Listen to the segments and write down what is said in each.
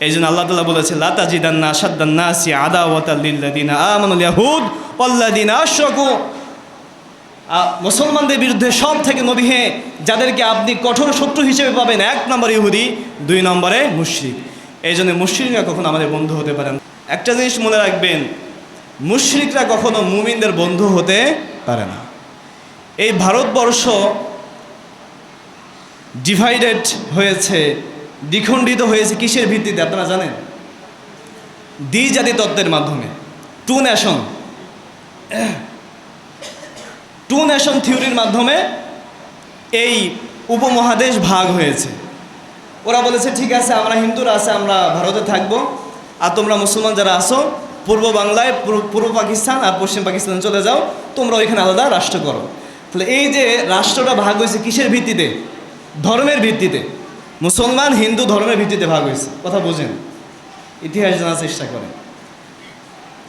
এই জন্য আল্লাহ তালা বলেছে লাতা জিদান্না সাদ্দান্না সি আদা ওয়াতাল্লিল্লাদিনা আমানুল ইয়াহুদ ওয়াল্লাদিনা আশরাকু। আ- মুসলমানদের বিরুদ্ধে সব থেকে নবী যাদেরকে আপনি কঠোর শত্রু হিসেবে পাবেন, এক নম্বর ইহুদি, দুই নম্বরে মুশরিক। এই জন্য মুশরিকরা কখনো আমাদের বন্ধু হতে পারেন একটা জিনিস মনে রাখবেন, মুশরিকরা কখনো মুমিনদের বন্ধু হতে পারে না। এই ভারতবর্ষ ডিভাইডেড হয়েছে দ্বিখণ্ডিত হয়েছে কিসের ভিত্তিতে আপনারা জানেন? দ্বিজাতি তত্ত্বের মাধ্যমে। টু ন্যাশন টু ন্যাশন থিওরির মাধ্যমে এই উপমহাদেশ ভাগ হয়েছে। ওরা বলেছে, ঠিক আছে, আমরা হিন্দুরা আছে, আমরা ভারতে থাকব। আর তোমরা মুসলমান যারা আসো পূর্ব বাংলায় পূর্ব- পাকিস্তান আর পশ্চিম পাকিস্তান চলে যাও, তোমরা ওইখানে আলাদা রাষ্ট্র করো। তাহলে এই যে রাষ্ট্রটা ভাগ হয়েছে কিসের ভিত্তিতে? ধর্মের ভিত্তিতে। মুসলমান হিন্দু ধর্মের ভিত্তিতে ভাগ হয়েছে। কথা বোঝেন। ইতিহাস জানার চেষ্টা করেন।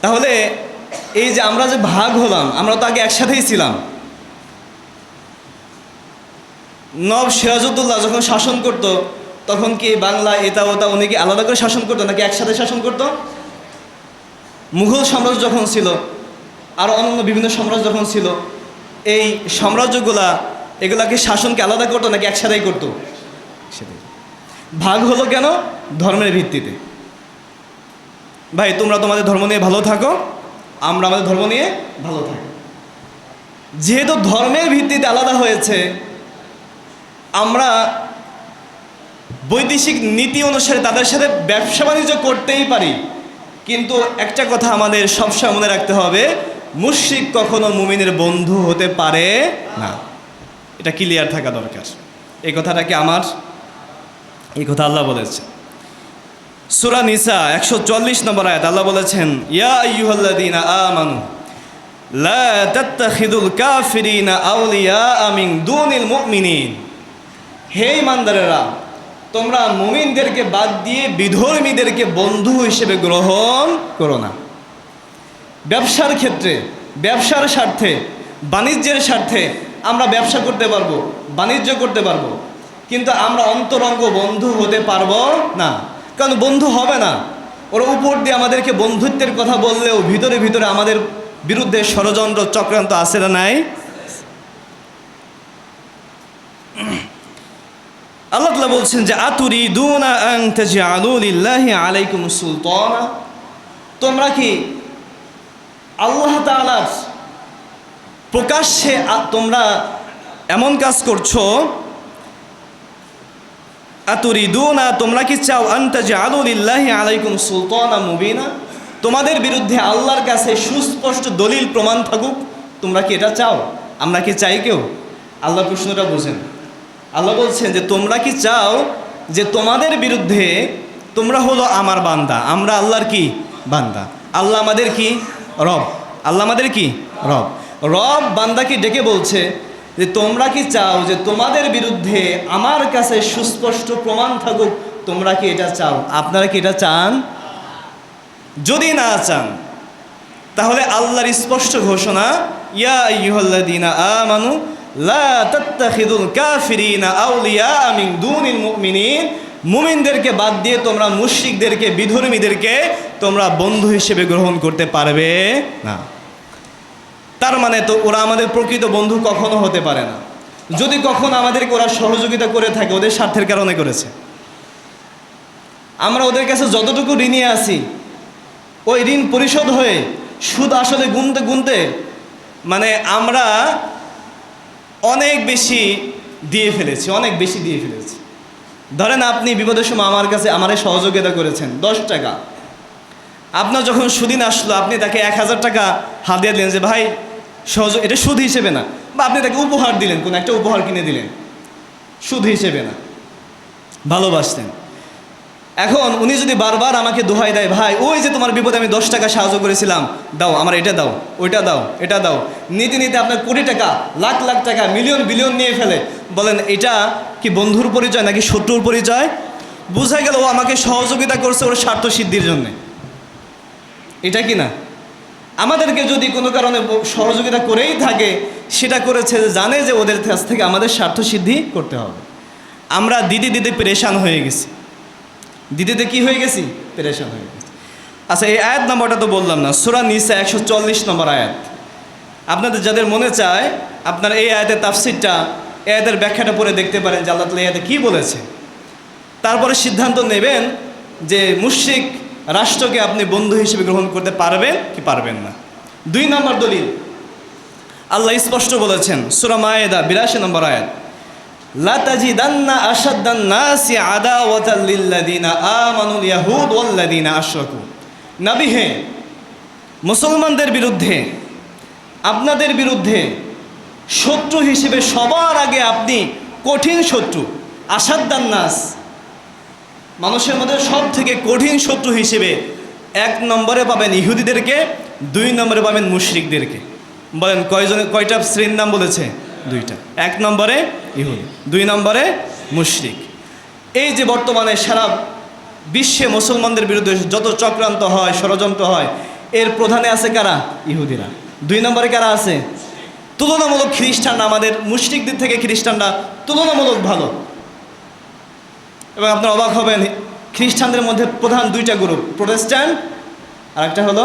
তাহলে এই যে আমরা যে ভাগ হলাম, আমরা তো আগে একসাথেই ছিলাম। নব সিরাজউদ্দৌলা যখন শাসন করত, তখন কি বাংলা এটা ওটা উনি কি আলাদা করে শাসন করতো, নাকি একসাথে শাসন করতো? মুঘল সাম্রাজ্য যখন ছিল, আর অন্যান্য বিভিন্ন সাম্রাজ্য যখন ছিল, এই সাম্রাজ্যগুলা, এগুলাকে শাসনকে আলাদা করতো নাকি একসাথেই করতো? একসাথেই। ভাগ হলো কেন? ধর্মের ভিত্তিতে। ভাই, তোমরা তোমাদের ধর্ম নিয়ে ভালো থাকো, আমরা আমাদের ধর্ম নিয়ে ভালো থাকি। যেহেতু ধর্মের ভিত্তিতে আলাদা হয়েছে, আমরা বৈদেশিক নীতি অনুসারে তাদের সাথে ব্যবসা বাণিজ্য করতেই পারি। কিন্তু একটা কথা আমাদের সবসময় মনে রাখতে হবে, মুশরিক কখনো মুমিনের বন্ধু হতে পারে না। এটা ক্লিয়ার থাকা দরকার। এই কথাটা কি আমার? এই কথা আল্লাহ বলেছে। সুরা নিসা একশো চল্লিশ নম্বর আয়াত, আল্লাহ বলেছেন, ইয়া আইয়ুহাল্লাযীনা আমানু, লা তাত্তাখিদুল কাফিরিনা আউলিয়া মিন দুনিল মুমিনিন। হে ইমানদারেরা তোমরা মুমিনদেরকে বাদ দিয়ে বিধর্মীদেরকে বন্ধু হিসেবে গ্রহণ করো না। ব্যবসার ক্ষেত্রে, ব্যবসার স্বার্থে, বাণিজ্যের স্বার্থে আমরা ব্যবসা করতে পারব, বাণিজ্য করতে পারব। কিন্তু আমরা অন্তরঙ্গ বন্ধু হতে পারব না। কারণ বন্ধু হবে না। ওর উপর দিয়ে আমাদেরকে বন্ধুত্বের কথা বললেও ভিতরে ভিতরে আমাদের বিরুদ্ধে ষড়যন্ত্র চক্রান্ত আছে না নাই? আল্লাহ বলছেন যে আতুরি দুনা আং তাজআলুলিল্লাহি আলাইকুম সুলতানা? তোমরা কি আল্লাহ তাআলার প্রকাশ্যে তোমরা এমন কাজ করছ আতুরি দুনা তোমরা কি চাও আন্তাজ আলুলিল্লাহি আলাইকুম সুলতানা মুবিনা? তোমাদের বিরুদ্ধে আল্লাহর কাছে সুস্পষ্ট দলিল প্রমাণ থাকুক। তোমরা কি এটা চাও? আমরা কি চাই কেউ? আল্লাহ প্রশ্নটা বুঝেন। আল্লাহ বলছেন যে, তোমরা কি চাও যে তোমাদের বিরুদ্ধে তোমরা হলো আমার বান্দা? আমরা আল্লাহর কি? বান্দা। আল্লাহ আমাদের কি? রব। আল্লাহ আমাদের কি? রব। রব বান্দাকে ডেকে বলছে যে তোমরা কি চাও যে তোমাদের বিরুদ্ধে আমার কাছে সুস্পষ্ট প্রমাণ থাকুক, তোমরা কি এটা চাও? আপনারা কি এটা চান? যদি না চান, তাহলে আল্লাহর স্পষ্ট ঘোষণা, ইয়া কাফিরিনা আউলিয়া মিন মুমিনদেরকে বাদ দিয়ে তোমরা মুশরিকদেরকে, বিধর্মীদেরকে তোমরা বন্ধু হিসেবে গ্রহণ করতে পারবে না। তার মানে তো ওরা আমাদের প্রকৃত বন্ধু কখনো হতে পারে না। যদি কখনো আমাদেরকে ওরা সহযোগিতা করে থাকে, ওদের স্বার্থের কারণে করেছে। আমরা ওদের কাছে যতটুকু ঋণে আছি, ওই ঋণ পরিশোধ হয়ে সুদ আসলে গুনতে গুনতে মানে আমরা অনেক বেশি দিয়ে ফেলেছি, অনেক বেশি দিয়ে ফেলেছি। ধরেন আপনি বিপদের সময় আমার কাছে আমারে সহযোগিতা করেছেন, দশ টাকা। আপনার যখন সুদিন আসলো, আপনি তাকে এক হাজার টাকা হাত দিয়ে দিলেন যে, ভাই সহযোগ এটা সুদ হিসেবে না। বা আপনি তাকে উপহার দিলেন, কোনো একটা উপহার কিনে দিলেন। সুদ হিসেবে না। ভালোবাসতেন। এখন উনি যদি বারবার আমাকে দোহাই দেয়, ভাই, ওই যে তোমার বিপদে আমি দশ টাকা সাহায্য করেছিলাম, দাও, আমার এটা দাও, ওইটা দাও, এটা দাও। নিতে নিতে আপনার কোটি টাকা, লাখ লাখ টাকা, মিলিয়ন, বিলিয়ন নিয়ে ফেলে। বলেন, এটা কি বন্ধুর পরিচয় নাকি শত্রুর পরিচয়? বোঝা গেল, ও আমাকে সহযোগিতা করছে ওর স্বার্থ সিদ্ধির জন্যে। এটা কি না? আমাদেরকে যদি কোনো কারণে সহযোগিতা করেই থাকে, সেটা করেছে জানে যে ওদের কাছ থেকে আমাদের স্বার্থ সিদ্ধি করতে হবে। আমরা দিদি দিদি পেরেশান হয়ে গেছি। দিদিতে কি হয়ে গেছি? পেরেশান হয়ে গেছি। আচ্ছা এই আয়াত নাম্বারটা তো বললাম না। সুরা নিসা একশো চল্লিশ নম্বর আয়াত। আপনাদের যাদের মনে চায়, আপনার এই আয়াতের তাফসিরটা, এই আয়াতের ব্যাখ্যাটা পড়ে দেখতে পারেন যে আল্লাহ তালা এই আয়াতে কী বলেছে। তারপরে সিদ্ধান্ত নেবেন যে মুশ্রিক রাষ্ট্রকে আপনি বন্ধু হিসেবে গ্রহণ করতে পারবেন কি পারবেন না। দুই নম্বর দলিল। আল্লাহ স্পষ্ট বলেছেন, সুরা মায়েদা, বিরাশি নম্বর আয়াত লাতাজিদান্না আশাদ্দান নাসি আদাওয়াতাল লিল্লাযিনা আমানুল ইয়াহুদ ওয়াল্লাযিনা আশরাকু। নবী হে, মুসলমানদের বিরুদ্ধে, আপনাদের বিরুদ্ধে শত্রু হিসেবে সবার আগে আপনি কঠিন শত্রু আসাদ্দান নাস। মানুষের মধ্যে সব থেকে কঠিন শত্রু হিসেবে এক নম্বরে পাবেন ইহুদিদেরকে, দুই নম্বরে পাবেন মুশরিকদেরকে। বলেন, কয়জনে, কয়টা শ্রেণির নাম বলেছে? দুইটা। এক নম্বরে ইহুদি, দুই নম্বরে মুশরিক। এই যে বর্তমানে সারা বিশ্বে মুসলমানদের বিরুদ্ধে যত চক্রান্ত হয়, ষড়যন্ত্র হয়, এর প্রধানে আছে কারা? ইহুদিরা। দুই নম্বরে কারা আছে? তুলনামূলক খ্রিস্টান আমাদের মুশরিকদের থেকে খ্রিস্টানরা তুলনামূলক ভালো। এবং আপনারা অবাক হবেন, খ্রিস্টানদের মধ্যে প্রধান দুইটা গ্রুপ, প্রোটেস্ট্যান্ট আর একটা হলো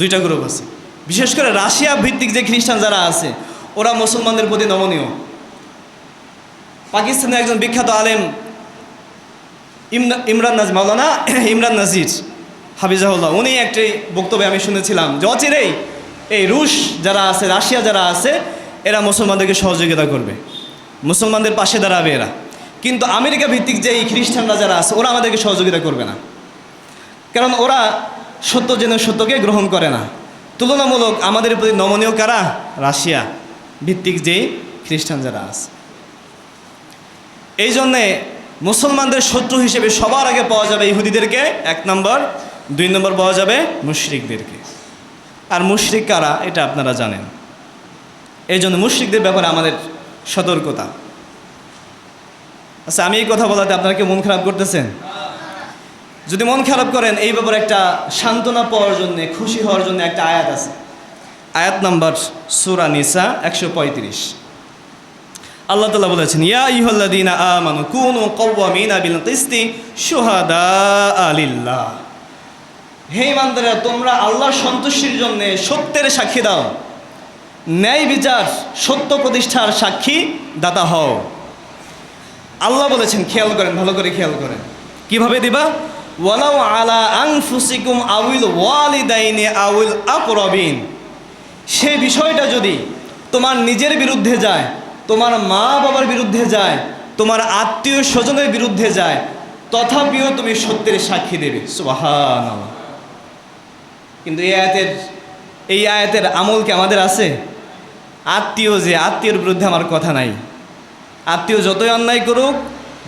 দুইটা গ্রুপ আছে। বিশেষ করে রাশিয়া ভিত্তিক যে খ্রিস্টান যারা আছে, ওরা মুসলমানদের প্রতি নমনীয়। পাকিস্তানের একজন বিখ্যাত আলেম ইমরান নাজ মাওলানা ইমরান নাজির, হাফিজাহুল্লাহ, উনি একটি বক্তব্যে আমি শুনেছিলাম যে অচিরেই এই রুশ যারা আছে, রাশিয়া যারা আছে, এরা মুসলমানদেরকে সহযোগিতা করবে। মুসলমানদের পাশে দাঁড়াবে এরা। কিন্তু আমেরিকা ভিত্তিক যে এই খ্রিস্টানরা যারা আছে, ওরা আমাদেরকে সহযোগিতা করবে না। কারণ ওরা সত্য যেন সত্যকে গ্রহণ করে না। তুলনামূলক আমাদের প্রতি নমনীয় কারা? রাশিয়া ভিত্তিক যেই খ্রিস্টান যারা আছে। এই জন্যে মুসলমানদের শত্রু হিসেবে সবার আগে পাওয়া যাবে ইহুদিদেরকে, এক নম্বর। দুই নম্বর পাওয়া যাবে মুশরিকদেরকে। আর মুশরিক কারা? এটা আপনারা জানেন। এই জন্য মুশরিকদের ব্যাপারে আমাদের সতর্কতা। আচ্ছা আমি এই কথা বলাতে আপনারা কি মন খারাপ করতেছেন? যদি মন খারাপ করেন, এই ব্যাপারে একটা সান্ত্বনা পাওয়ার জন্য, খুশি হওয়ার জন্য একটা আয়াত আছে। আয়াত নাম্বার সুরা নিসা একশো পঁয়ত্রিশ। আল্লাহ তালা বলেছেন, ইয়া ইহল্লাদিনা আমানু কুনু কওয়ামিনা বিল কিসতি শুহাদা আলিল্লাহ। হে ইমানদারেরা, তোমরা আল্লাহর সন্তুষ্টির জন্য সত্যের সাক্ষী দাও। ন্যায় বিচার, সত্য প্রতিষ্ঠার সাক্ষী দাতা হও। আল্লাহ বলেছেন, খেয়াল করেন, ভালো করে খেয়াল করেন। কীভাবে দিবা? ওয়ালাউ আলা আনফুসিকুম আউইল ওয়ালিদাইনে আউইল আকরবিন। সে বিষয়টা যদি তোমার নিজের বিরুদ্ধে যায়, তোমার মা বাবার বিরুদ্ধে যায়, তোমার আত্মীয় স্বজনের বিরুদ্ধে যায়, তথাপিও তুমি সত্যের সাক্ষী দেবে। সুবাহান কিন্তু এই আয়াতের এই আয়াতের আমল কি আমাদের আছে? আত্মীয় যে আত্মীয়র বিরুদ্ধে আমার কথা নাই। আত্মীয় যতই অন্যায় করুক,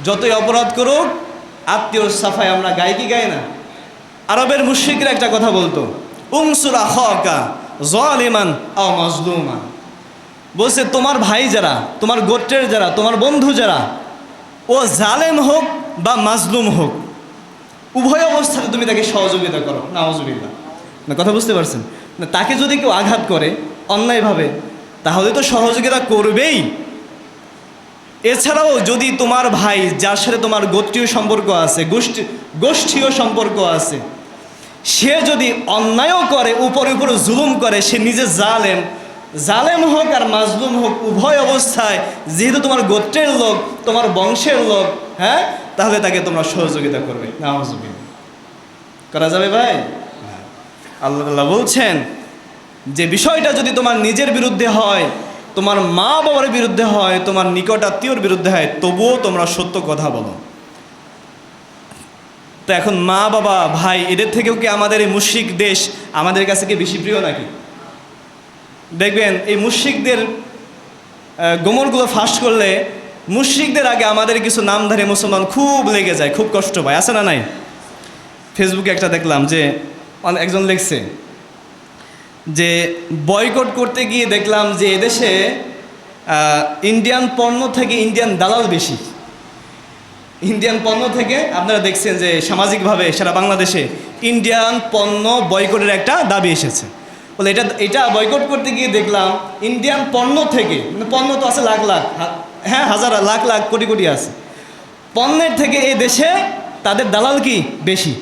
যতই অপরাধ করুক, আত্মীয় সাফাই আমরা গাই কি গাই না? আরবের মুশ্রিকরা একটা কথা বলতো উংসুরা হকা জলিমান আও বলছে, তোমার ভাই যারা, তোমার গোত্রের যারা, তোমার বন্ধু যারা, ও জালেম হোক বা মাজলুম হোক, উভয় অবস্থাতে তুমি তাকে সহযোগিতা করো নাওজবিল্লা না, কথা বুঝতে পারছেন? না, তাকে যদি কেউ আঘাত করে অন্যায়ভাবে, তাহলে তো সহযোগিতা করবেই। এছাড়াও যদি তোমার ভাই, যার সাথে তোমার গোত্রীয় সম্পর্ক আছে, গোষ্ঠী, গোষ্ঠীয় সম্পর্ক আছে, সে যদি অন্যায়ও করে, উপরে উপরে জুলুম করে, সে নিজে জালেম। জালেম হোক আর মাজলুম হোক, উভয় অবস্থায় যেহেতু তোমার গোত্রের লোক, তোমার বংশের লোক হ্যাঁ? তাহলে তাকে তোমরা সহযোগিতা করবে। নামাজবিন করা যাবে ভাই? আল্লাহ বলছেন যে বিষয়টা যদি তোমার নিজের বিরুদ্ধে হয় তোমার মা বাবার বিরুদ্ধে হয় তোমার নিকট আত্মীয়র বিরুদ্ধে হয় তবুও তোমরা সত্য কথা বলো। তো এখন মা বাবা ভাই এদের থেকেও কি আমাদের এই মুশ্রিক দেশ আমাদের কাছে কি বেশি প্রিয় নাকি? দেখবেন এই মুশ্রিকদের আহ, গোমরগুলো ফাঁস করলে মুশ্রিকদের আগে আমাদের কিছু নামধারী মুসলমান খুব লেগে যায় খুব কষ্ট পায়। আছে না নাই? ফেসবুকে একটা দেখলাম যে একজন লিখছে যে বয়কট করতে গিয়ে দেখলাম যে এদেশে ইন্ডিয়ান পণ্য থেকে ইন্ডিয়ান দালাল বেশি। ইন্ডিয়ান পণ্য থেকে আপনারা দেখছেন যে সামাজিকভাবে সারা বাংলাদেশে ইন্ডিয়ান পণ্য বয়কটের একটা দাবি এসেছে। বলে এটা এটা বয়কট করতে গিয়ে দেখলাম ইন্ডিয়ান পণ্য থেকে মানে পণ্য তো আছে লাখ লাখ হ্যাঁ হাজার, লাখ লাখ, কোটি কোটি আছে। পণ্যের থেকে এই দেশে তাদের দালাল কি? বেশি।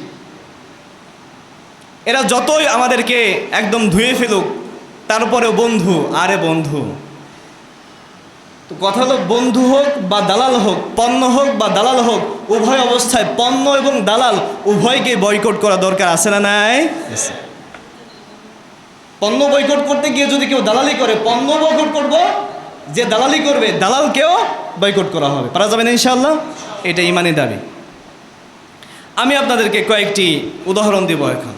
এরা যতই আমাদেরকে একদম ধুয়ে ফেলুক তারপরেও বন্ধু আরে বন্ধু। তো কথা হলো বন্ধু হোক বা দালাল হোক পণ্য হোক বা দালাল হোক উভয় অবস্থায় পণ্য এবং দালাল উভয়কে বয়কট করা দরকার আছে না নাই? পণ্য বয়কট করতে গিয়ে যদি কেউ দালালি করে পণ্য বয়কট করব যে দালালি করবে দালালকেও বয়কট করা হবে। পারা যাবে না ইনশাআল্লাহ? এটা ইমানি দাবি। আমি আপনাদেরকে কয়েকটি উদাহরণ দেব এখন।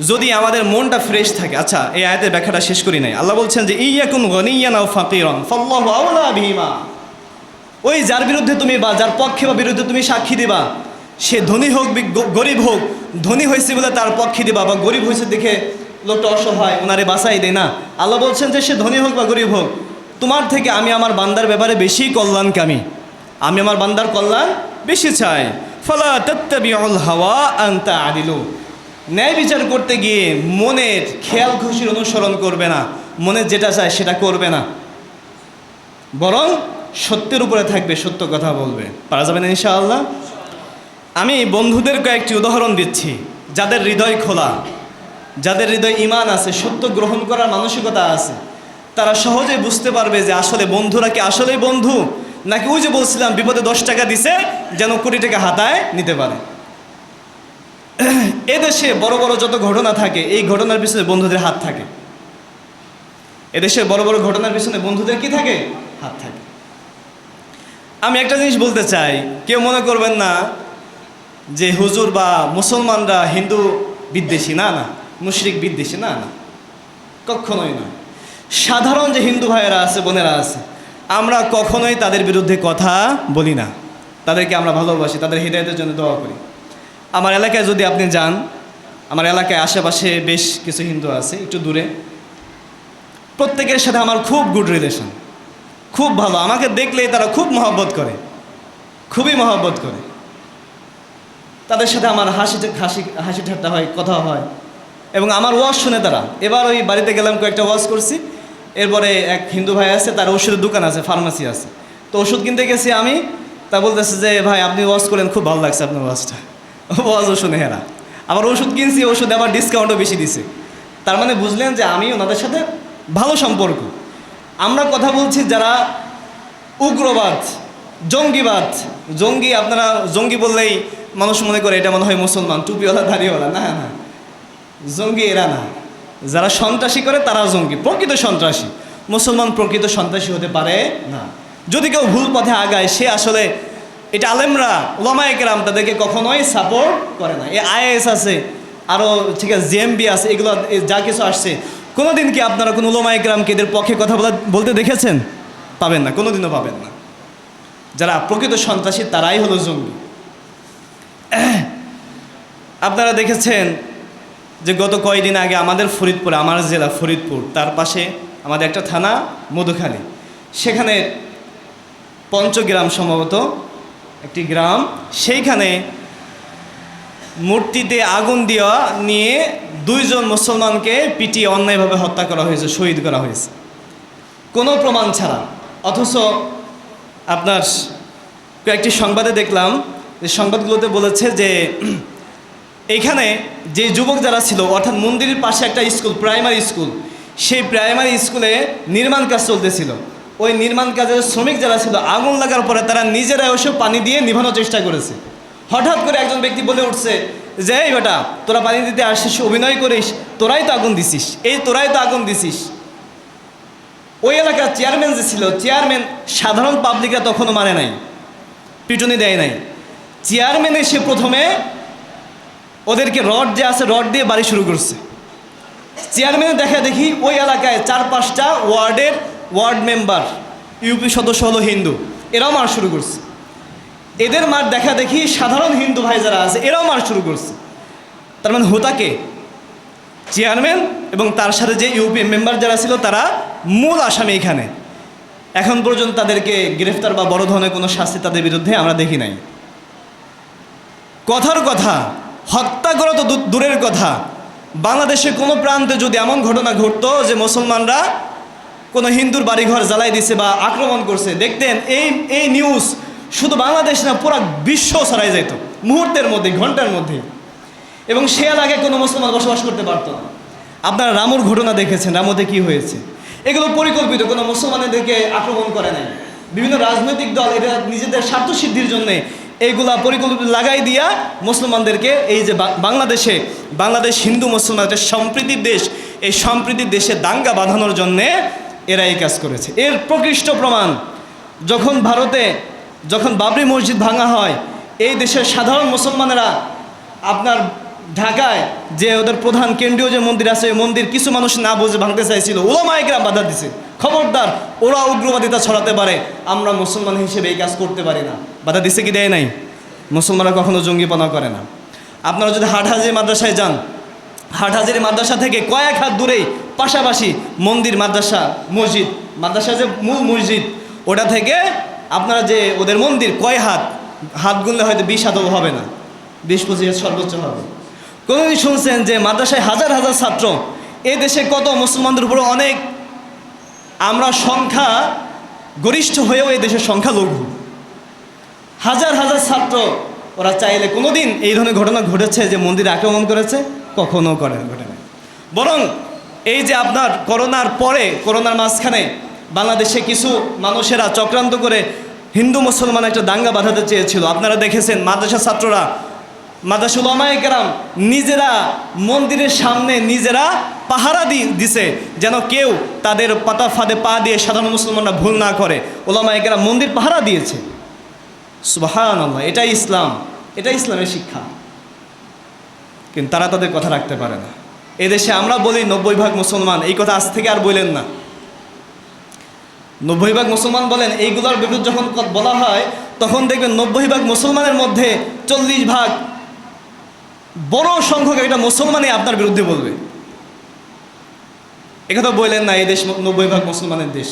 যদি আমাদের মনটা ফ্রেশ থাকে আচ্ছা এই আয়াতের ব্যাখ্যাটা শেষ করি নাই। আল্লাহ বলছেন যে, ইয়াকুন গনিয়ান ফাকিরন বিহিমা। ওই যার বিরুদ্ধে তুমি বা, যার পক্ষে বা বিরুদ্ধে তুমি সাক্ষী দিবা, সে ধনী হোক গরিব হোক, ধনী হয়েছে বলে তার পক্ষে দিবা বা গরিব হয়েছে দেখে লোকটা অসহায় ওনারে বাসাই দেয় না। আল্লাহ বলছেন যে, সে ধনী হোক বা গরিব হোক, তোমার থেকে আমি আমার বান্দার ব্যাপারে বেশি কল্যাণকামী। আমি আমার বান্দার কল্যাণ বেশি চাই। ফলা তত্ত্বাবিউল হাওয়া আনতা আদিলু ন্যায় বিচার করতে গিয়ে মনের খেয়াল খুশির অনুসরণ করবে না, মনে যেটা চায় সেটা করবে না। বরং সত্যের উপরে থাকবে, সত্য কথা বলবে। পারা যাবে না ইনশাআল্লাহ? আমি বন্ধুদের কয়েকটি উদাহরণ দিচ্ছি, যাদের হৃদয় খোলা, যাদের হৃদয় ইমান আছে, সত্য গ্রহণ করার মানসিকতা আছে। তারা সহজে বুঝতে পারবে যে আসলে বন্ধুরা কি আসলেই বন্ধু? নাকি ওই যে বলছিলাম, বিপদে দশ টাকা দিছে, যেন কোটি টাকা হাতায় নিতে পারে। এদেশে বড় বড় যত ঘটনা থাকে, এই ঘটনার পিছনে বন্ধুদের হাত থাকে। এদেশে বড় বড় ঘটনার পিছনে বন্ধুদের কি থাকে? হাত থাকে। আমি একটা জিনিস বলতে চাই, কেউ মনে করবেন না যে হুজুর বা মুসলমানরা হিন্দু বিদ্বেষী, না না, মুশরিক বিদ্বেষী, না না, কখনোই না। সাধারণ যে হিন্দু ভাইয়েরা আছে, বোনেরা আছে, আমরা কখনোই তাদের বিরুদ্ধে কথা বলি না। তাদেরকে আমরা ভালোবাসি, তাদের হৃদয়তের জন্য দোয়া করি। আমার এলাকায় যদি আপনি যান, আমার এলাকায় আশেপাশে বেশ কিছু হিন্দু আছে, একটু দূরে। প্রত্যেকের সাথে আমার খুব গুড রিলেশন খুব ভালো। আমাকে দেখলেই তারা খুব মহব্বত করে, খুবই মহব্বত করে। তাদের সাথে আমার হাসি হাসি হাসি ঠাট্টা হয়, কথা হয়। এবং আমার ওয়াজ শুনে তারা। এবার ওই বাড়িতে গেলাম, কয়েকটা ওয়াজ করছি। এরপরে এক হিন্দু ভাই আছে, তার ওষুধের দোকান আছে ফার্মাসি আছে। তো ওষুধ কিনতে গেছি আমি। তা বলতেছে যে, ভাই, আপনি ওয়াজ করেন খুব ভালো লাগছে আপনার ওয়াজটা। ওয়াজও শুনে হেরা আবার ওষুধ কিনছি, ওষুধ আবার ডিসকাউন্টও বেশি দিছে। তার মানে বুঝলেন যে আমি ওনাদের সাথে ভালো সম্পর্ক। আমরা কথা বলছি যারা উগ্রবাদ, জঙ্গিবাদ। জঙ্গি আপনারা, জঙ্গি বললেই মানুষ মনে করে এটা মনে হয় মুসলমান, টুপিওয়ালা, দাড়িওয়ালা। না না। জঙ্গি এরা না। যারা সন্ত্রাসী করে তারা জঙ্গি। প্রকৃত সন্ত্রাসী। মুসলমান প্রকৃত সন্ত্রাসী হতে পারে না। যদি কেউ ভুল পথে আগায়, সে আসলে এটা আলেমরা ওলামা একরাম তাদেরকে কখনোই সাপোর্ট করে না। এ আইএস আছে আরও ঠিক আছে, জেএমবি আছে, এগুলো যা কিছু আসছে। কোনোদিন কি আপনারা কোনো ওলামা একরামকে এদের পক্ষে কথা বলা, বলতে দেখেছেন? পাবেন না, কোনোদিনও পাবেন না। যারা প্রকৃত সন্ত্রাসী, তারাই হলো জঙ্গি। আপনারা দেখেছেন যে গত কয়েকদিন আগে আমাদের ফরিদপুরে, আমার জেলা ফরিদপুর, তার পাশে আমাদের একটা থানা, মধুখালী। সেখানে পঞ্চগ্রাম সম্ভবত একটি গ্রাম, সেইখানে মূর্তিতে আগুন দেওয়া নিয়ে দুইজন মুসলমানকে পিটিয়ে অন্যায়ভাবে হত্যা করা হয়েছে, শহীদ করা হয়েছে। কোনো প্রমাণ ছাড়া। অথচ আপনার কয়েকটি সংবাদে দেখলাম, যে সংবাদগুলোতে বলেছে যে এইখানে যে যুবক যারা ছিল, অর্থাৎ মন্দিরের পাশে একটা স্কুল, প্রাইমারি স্কুল, সেই প্রাইমারি স্কুলে নির্মাণ কাজ চলতেছিল। ওই নির্মাণ কাজের শ্রমিক যারা ছিল, আগুন লাগার পরে তারা নিজেরাই ওসব পানি দিয়ে নিভানোর চেষ্টা করেছে। হঠাৎ করে একজন ব্যক্তি বলে উঠছে যে, এই বেটা, তোরা পানি দিতে আসিস, অভিনয় করিস, তোরাই তো আগুন দিছিস, এই তোরাই তো আগুন দিছিস। ওই এলাকার চেয়ারম্যান যে ছিল, চেয়ারম্যান সাধারণ পাবলিকরা তখনও মানে নাই, পিটুনি দেয় নাই। চেয়ারম্যান এসে প্রথমে ওদেরকে রড যে আছে, রড দিয়ে বাড়ি শুরু করছে। চেয়ারম্যানের দেখা দেখি ওই এলাকায় চার পাঁচটা ওয়ার্ডের ওয়ার্ড মেম্বার, ইউপি সদস্য হলো হিন্দু। এরাও মার শুরু করছে। এদের মার দেখা দেখি সাধারণ হিন্দু ভাই যারা আছে, এরাও মার শুরু করছে। তার মানে হোতাকে চেয়ারম্যান এবং তার সাথে যে ইউপি মেম্বার যারা ছিল, তারা মূল আসামি এখানে। এখন পর্যন্ত তাদেরকে গ্রেফতার বা বড় ধরনের কোনো শাস্তি তাদের বিরুদ্ধে আমরা দেখি নাই। কথার কথা হত্যা করা তো দূরের কথা। বাংলাদেশে কোনো প্রান্তে যদি এমন ঘটনা ঘটতো যে মুসলমানরা কোনো হিন্দুর বাড়িঘর জ্বালাই দিছে বা আক্রমণ করছে, দেখতেন এই এই নিউজ শুধু বাংলাদেশ না, পুরা বিশ্ব ছড়াই যেত মুহূর্তের মধ্যে, ঘণ্টার মধ্যে। এবং সে এলাকায় কোনো মুসলমান বসবাস করতে পারতো না। আপনারা রামুর ঘটনা দেখেছেন, রামুতে কি হয়েছে? এগুলো পরিকল্পিত, কোনো মুসলমানদেরকে আক্রমণ করে নাই। বিভিন্ন রাজনৈতিক দল এটা নিজেদের স্বার্থ সিদ্ধির জন্য এইগুলা পরিকল্পিত লাগাই দিয়া মুসলমানদেরকে এই যে বাংলাদেশে, বাংলাদেশ হিন্দু মুসলমান একটা সম্প্রীতির দেশ, এই সম্প্রীতির দেশে দাঙ্গা বাঁধানোর জন্যে এরা এই কাজ করেছে। এর প্রকৃষ্ট প্রমাণ, যখন ভারতে, যখন বাবরি মসজিদ ভাঙা হয়, এই দেশের সাধারণ মুসলমানেরা আপনার ঢাকায় যে ওদের প্রধান কেন্দ্রীয় যে মন্দির আছে, ওই মন্দির কিছু মানুষ না বুঝে ভাঙতে চাইছিল। ওলামাইকরা বাধা দিছে। খবরদার, ওরা উগ্রবাদিতা ছড়াতে পারে, আমরা মুসলমান হিসেবে এই কাজ করতে পারি না। বাধা দিছে কি দেয় নাই? মুসলমানরা কখনো জঙ্গিপনা করে না। আপনারা যদি হাটহাজি মাদ্রাসায় যান হাটহাজির মাদ্রাসা থেকে কয়েক হাত দূরেই পাশাপাশি মন্দির, মাদ্রাসা, মসজিদ। মাদ্রাসা যে মূল মসজিদ, ওটা থেকে আপনারা যে ওদের মন্দির, কয় হাত? হাত গুনলে হয়তো বিশ হাতও হবে না। বিশ, পঁচিশ হাত সর্বোচ্চ হবে। কোনোদিন শুনছেন যে মাদ্রাসায় হাজার হাজার ছাত্র এই দেশে কত মুসলমানদের উপরে অনেক আমরা সংখ্যা গরিষ্ঠ হয়েও এই দেশের সংখ্যা লঘু। হাজার হাজার ছাত্র ওরা চাইলে কোনোদিন এই ধরনের ঘটনা ঘটেছে যে মন্দির আক্রমণ করেছে? কখনো করে ঘটে বরং এই যে আপনার করোনার পরে, করোনার মাঝখানে বাংলাদেশে কিছু মানুষেরা চক্রান্ত করে হিন্দু মুসলমান একটা দাঙ্গা বাঁধাতে চেয়েছিল। আপনারা দেখেছেন মাদ্রাসা ছাত্ররা মাদ্রাসুল কেরাম নিজেরা মন্দিরের সামনে নিজেরা পাহারা দি, দিছে যেন কেউ তাদের পাতা ফাঁদে পা দিয়ে সাধারণ মুসলমানরা ভুল না করে। ওলামায় কেরাম মন্দির পাহারা দিয়েছে। সুবাহান এটাই ইসলাম। এটাই ইসলামের শিক্ষা। কিন্তু তারা তাদের কথা রাখতে পারে না। এদেশে আমরা বলি নব্বই ভাগ মুসলমান, এই কথা আজ থেকে আর বলেন না। নব্বই ভাগ মুসলমান বলেন, এইগুলোর বিরুদ্ধে যখন বলা হয়, তখন দেখবেন নব্বই ভাগ মুসলমানের মধ্যে চল্লিশ ভাগ বড় সংখ্যক একটা মুসলমানই আপনার বিরুদ্ধে বলবে। একথা বললেন না এই দেশ নব্বই ভাগ মুসলমানের দেশ।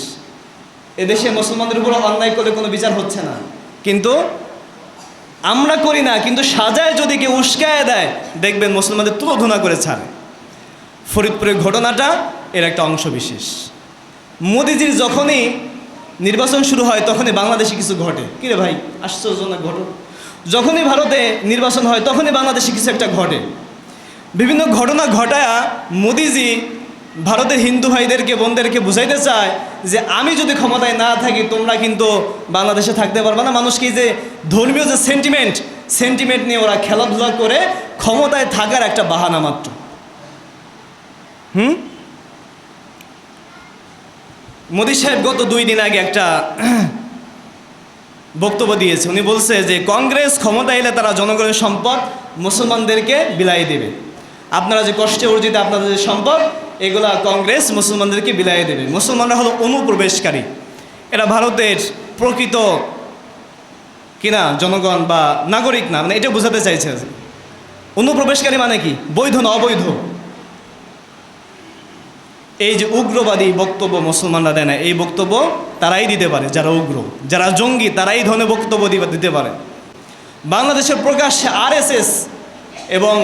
এদেশে মুসলমানদের উপর অন্যায় করলে কোনো বিচার হচ্ছে না। কিন্তু আমরা করি না, কিন্তু সাজায় যদি কেউ উস্কায় দেয়, দেখবেন মুসলমানদের তুলোধনা করে ছাড়ে। ফরিদপুরের ঘটনাটা এর একটা অংশ বিশেষ। মোদিজির যখনই নির্বাচন শুরু হয়, তখনই বাংলাদেশে কিছু ঘটে। কিরে ভাই, আশ্চর্যজনক ঘটনা। যখনই ভারতে নির্বাচন হয়, তখনই বাংলাদেশে কিছু একটা ঘটে। বিভিন্ন ঘটনা ঘটায়া মোদিজি ভারতের হিন্দু ভাইদেরকে, বোনদেরকে বুঝাইতে চায় যে আমি যদি ক্ষমতায় না থাকি, তোমরা কিন্তু বাংলাদেশে থাকতে পারবে না। মানুষকে যে ধর্মীয় যে সেন্টিমেন্ট সেন্টিমেন্ট নিয়ে ওরা খেলাধুলা করে ক্ষমতায় থাকার একটা বাহানা মাত্র। হুম? মোদি সাহেব গত দুই দিন আগে একটা বক্তব্য দিয়েছে। উনি বলছে যে, কংগ্রেস ক্ষমতা এলে তারা জনগণের সম্পদ মুসলমানদেরকে বিলাই দেবে। আপনারা যে কষ্টে অর্জিত আপনাদের যে সম্পদ, এগুলা কংগ্রেস মুসলমানদেরকে বিলাই দেবে। মুসলমানরা হলো অনুপ্রবেশকারী। এরা ভারতের প্রকৃত কিনা জনগণ বা নাগরিক না মানে এটা বোঝাতে চাইছে অনুপ্রবেশকারী মানে কি? বৈধ না অবৈধ? এই যে উগ্রবাদী বক্তব্য মুসলমানরা দেয় না, এই বক্তব্য তারাই দিতে পারে, যারা উগ্র। যারা জঙ্গি, তারাই ধরনের বক্তব্য দিতে পারে। বাংলাদেশের প্রকাশ্যে আরএসএস এবং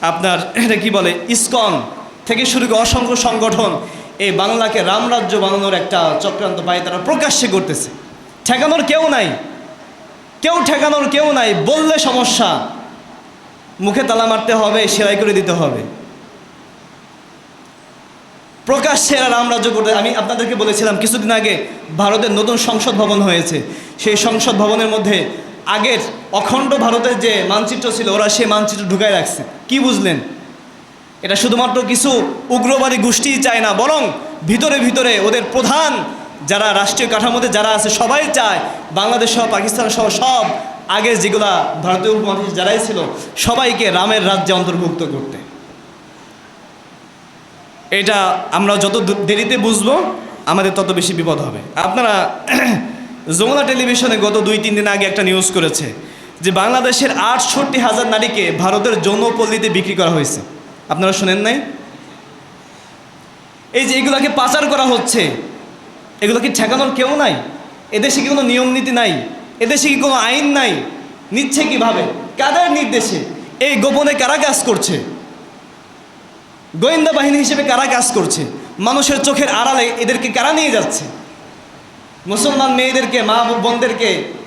আপনার, এটা কি বলে, ইসকন থেকে শুরু করে অসংখ্য সংগঠন এই বাংলাকে রামরাজ্য বানানোর একটা চক্রান্ত পায় তারা প্রকাশ্যে করতেছে ঠেকানোর কেউ নাই। কেউ ঠেকানোর কেউ নাই। বললে সমস্যা। মুখে তালা মারতে হবে, সেলাই করে দিতে হবে। প্রকাশ্যে এরা রামরাজ্য করতে আমি আপনাদেরকে বলেছিলাম কিছুদিন আগে ভারতের নতুন সংসদ ভবন হয়েছে। সেই সংসদ ভবনের মধ্যে আগের অখণ্ড ভারতের যে মানচিত্র ছিল, ওরা সেই মানচিত্র ঢুকায় রাখছে। কি বুঝলেন? এটা শুধুমাত্র কিছু উগ্রবাদী গোষ্ঠীই চায় না, বরং ভিতরে ভিতরে ওদের প্রধান যারা রাষ্ট্রীয় কাঠামোতে যারা আছে সবাই চায়, বাংলাদেশ সহ, পাকিস্তান সহ সব আগে যেগুলা ভারতীয় উপমহাদেশ যারাই ছিল, সবাইকে রামের রাজ্যে অন্তর্ভুক্ত করতে। এটা আমরা যত দেরিতে বুঝব, আমাদের তত বেশি বিপদ হবে। আপনারা যমুনা টেলিভিশনে গত দুই তিন দিন আগে একটা নিউজ করেছে যে বাংলাদেশের আটষট্টি হাজার নারীকে ভারতের যৌনপল্লীতে বিক্রি করা হয়েছে। আপনারা শোনেন নাই? এই যে এগুলাকে পাচার করা হচ্ছে এগুলো কি ঠেকানোর কেউ নাই? এদেশে কি কোনো নিয়ম নীতি নাই? এদেশে কি কোনো আইন নাই? নিচ্ছে কীভাবে? কাদের নির্দেশে? এই গোপনে কারা কাজ করছে? গোয়েন্দা বাহিনী হিসেবে কারা কাজ করছে? মানুষের চোখের আড়ালে এদেরকে কারা নিয়ে যাচ্ছে? মুসলমান মেয়েদেরকে মা বোনদেরকে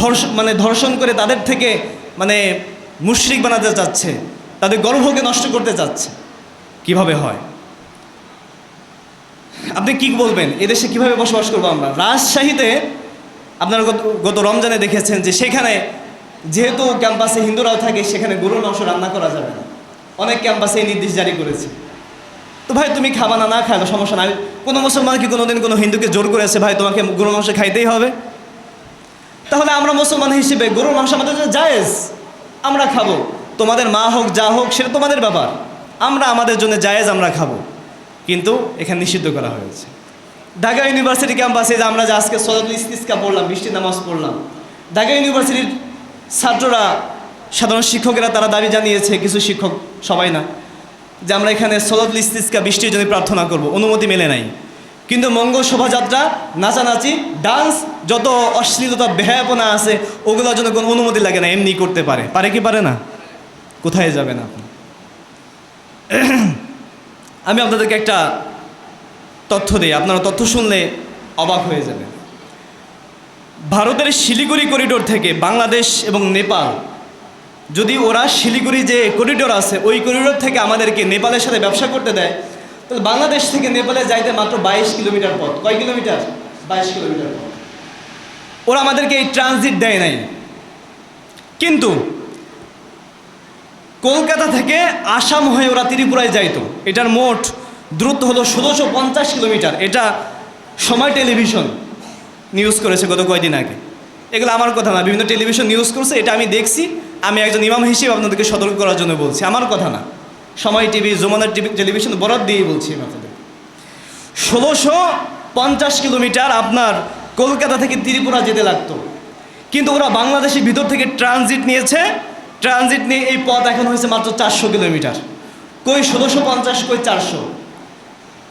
ধর্ষণ মানে ধর্ষণ করে তাদের থেকে মানে মুশরিক বানাতে চাচ্ছে, তাদের গর্ভকে নষ্ট করতে চাচ্ছে। কীভাবে হয়? আপনি কি বলবেন? এদেশে কীভাবে বসবাস করব আমরা? রাজশাহীতে আপনারা গত রমজানে দেখেছেন যে সেখানে যেহেতু ক্যাম্পাসে হিন্দুরাও থাকে, সেখানে গরুর মাংস রান্না করা যাবে না। অনেক ক্যাম্পাসে এই নির্দেশ জারি করেছে। তো ভাই, তুমি খাবা না না খাবে সমস্যা নাই। কোনো মুসলমান কি কোনোদিন কোনো হিন্দুকে জোর করেছে, ভাই, তোমাকে গরুর মাংস খাইতেই হবে তাহলে আমরা মুসলমান হিসেবে গরুর মাংস আমাদের জায়েজ? আমরা খাব। তোমাদের মা হোক, যা হোক, সেটা তোমাদের ব্যাপার। আমরা আমাদের জন্য জায়েজ, আমরা খাব। কিন্তু এখানে নিষিদ্ধ করা হয়েছে। ঢাকা ইউনিভার্সিটি ক্যাম্পাসে যে আমরা যে আজকে সদর ইস্তিস্কা পড়লাম, বৃষ্টি নামাজ পড়লাম, ঢাকা ইউনিভার্সিটির ছাত্ররা, সাধারণ শিক্ষকেরা তারা দাবি জানিয়েছে, কিছু শিক্ষক সবাই না, যে আমরা এখানে সদত ইস্তিস্কা, বৃষ্টির জন্য প্রার্থনা করব। অনুমতি মেলে নাই। কিন্তু মঙ্গল শোভাযাত্রা, নাচানাচি, ডান্স, যত অশ্লীলতা, বেহায়াপনা আছে, ওগুলোর জন্য কোনো অনুমতি লাগে না, এমনি করতে পারে। পারে কি পারে না? কোথায় যাবেন আপনি? আমি আপনাদেরকে একটা তথ্য দিই। আপনারা তথ্য শুনলে অবাক হয়ে যাবেন। ভারতের শিলিগুড়ি করিডোর থেকে বাংলাদেশ এবং নেপাল, যদি ওরা শিলিগুড়ি যে করিডোর আছে, ওই করিডোর থেকে আমাদেরকে নেপালের সাথে ব্যবসা করতে দেয় তাহলে বাংলাদেশ থেকে নেপালে যাইতে মাত্র বাইশ কিলোমিটার পথ। কয় কিলোমিটার? বাইশ কিলোমিটার পথ। ওরা আমাদেরকে এই ট্রানজিট দেয় নাই। কিন্তু কলকাতা থেকে আসাম হয়ে ওরা ত্রিপুরায় যাইতো। এটার মোট দূরত্ব হলো ষোলোশো পঞ্চাশ কিলোমিটার। এটা সময় টেলিভিশন নিউজ করেছে গত কয়দিন আগে। এগুলো আমার কথা না, বিভিন্ন টেলিভিশন নিউজ করছে, এটা আমি দেখছি। আমি একজন ইমাম হিসেবে আপনাদেরকে সতর্ক করার জন্য বলছি। আমার কথা না। সময় টিভি, জমানার টিভি, টেলিভিশন বরাদ দিয়েই বলছি আপনাদের। ষোলোশো পঞ্চাশ কিলোমিটার আপনার কলকাতা থেকে ত্রিপুরা যেতে লাগতো। কিন্তু ওরা বাংলাদেশের ভিতর থেকে ট্রানজিট নিয়েছে। ট্রানজিট নিয়ে এই পথ এখন হয়েছে মাত্র চারশো কিলোমিটার। কই ষোলোশো পঞ্চাশ, কই চারশো।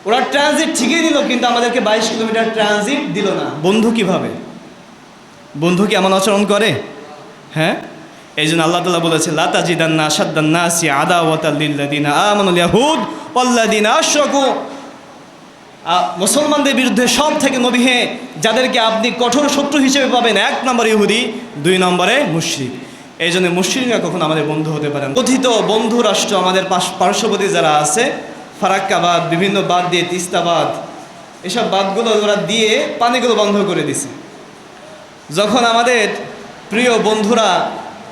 ওরা ট্রানজিট ঠিকই দিল, কিন্তু আমাদেরকে বাইশ কিলোমিটার ট্রানজিট দিল না। বন্ধু কীভাবে? বন্ধু কি এমন আচরণ করে? হ্যাঁ? এই জন্য আল্লাহ তালা বলেছে লাতাজিদান্না আসাদ্দান্না সি আদা ওয়াতাল্লিল্লাদিনা আশরাকু। মুসলমানদের বিরুদ্ধে সব থেকে নবী হ্যাঁ যাদেরকে আপনি কঠোর শত্রু হিসেবে পাবেন, এক নম্বর ইহুদি, দুই নম্বরে মুশরিক। এই জন্য মুশরিকরা কখন আমাদের বন্ধু হতে পারেন কথিত বন্ধু রাষ্ট্র আমাদের পার্শ্ববর্তী যারা আছে, ফারাক্কাবাদ, বিভিন্ন বাদ দিয়ে তিস্তাবাদ, এসব বাদগুলো ওরা দিয়ে পানিগুলো বন্ধ করে দিছে। যখন আমাদের প্রিয় বন্ধুরা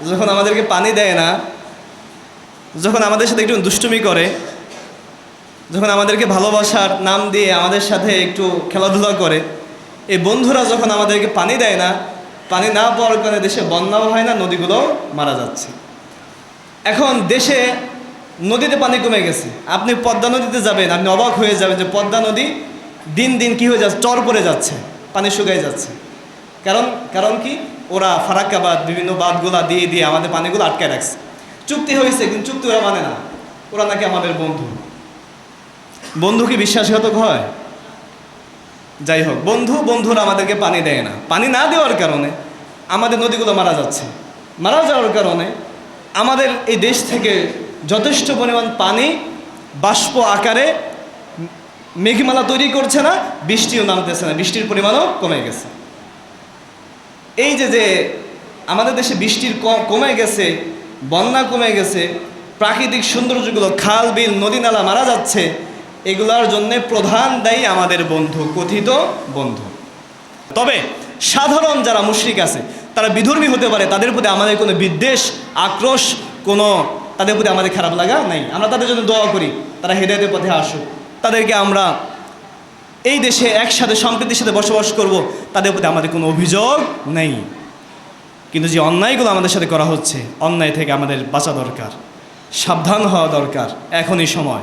যখন আমাদেরকে পানি দেয় না, যখন আমাদের সাথে একটু দুষ্টুমি করে, যখন আমাদেরকে ভালোবাসার নাম দিয়ে আমাদের সাথে একটু খেলাধুলা করে, এই বন্ধুরা যখন আমাদেরকে পানি দেয় না, পানি না পাওয়ার কারণে দেশে বন্যাও হয় না নদীগুলো মারা যাচ্ছে। এখন দেশে নদীতে পানি কমে গেছে। আপনি পদ্মা নদীতে যাবেন, আপনি অবাক হয়ে যাবেন যে পদ্মা নদী দিন দিন কি হয়ে যাচ্ছে? চর পড়ে যাচ্ছে, পানি শুকাই যাচ্ছে। কারণ কারণ কি? ওরা ফারাক্কাবাদ বিভিন্ন বাদগুলা দিয়ে দিয়ে আমাদের পানিগুলো আটকায় রাখছে। চুক্তি হয়েছে, কিন্তু চুক্তি ওরা মানে না। ওরা নাকি আমাদের বন্ধু। বন্ধু কি বিশ্বাসঘাতক হয়? যাই হোক, বন্ধু বন্ধুরা আমাদেরকে পানি দেয় না। পানি না দেওয়ার কারণে আমাদের নদীগুলো মারা যাচ্ছে। মারা যাওয়ার কারণে আমাদের এই দেশ থেকে যথেষ্ট পরিমাণ পানি বাষ্প আকারে মেঘমালা তৈরি করছে না, বৃষ্টিও নামতেছে না। বৃষ্টির পরিমাণও কমে গেছে। এই যে যে আমাদের দেশে বৃষ্টির কমে গেছে, বন্যা কমে গেছে, প্রাকৃতিক সৌন্দর্যগুলো খাল, বিল, নদী, নালা মারা যাচ্ছে, এগুলার জন্য প্রধান দায়ী আমাদের বন্ধু, কথিত বন্ধু। তবে সাধারণ যারা মুশ্রিক আছে, তারা বিধর্মী হতে পারে, তাদের প্রতি আমাদের কোনো বিদ্বেষ, আক্রোশ, কোনো, তাদের প্রতি আমাদের খারাপ লাগা নাই। আমরা তাদের জন্য দোয়া করি, তারা হেদায়তের পথে আসুক। তাদেরকে আমরা এই দেশে একসাথে সম্প্রীতির সাথে বসবাস করব, তাদের প্রতি আমাদের কোনো অভিযোগ নেই। কিন্তু যে অন্যায়গুলো আমাদের সাথে করা হচ্ছে, অন্যায় থেকে আমাদের বাঁচা দরকার, সাবধান হওয়া দরকার, এখনই সময়।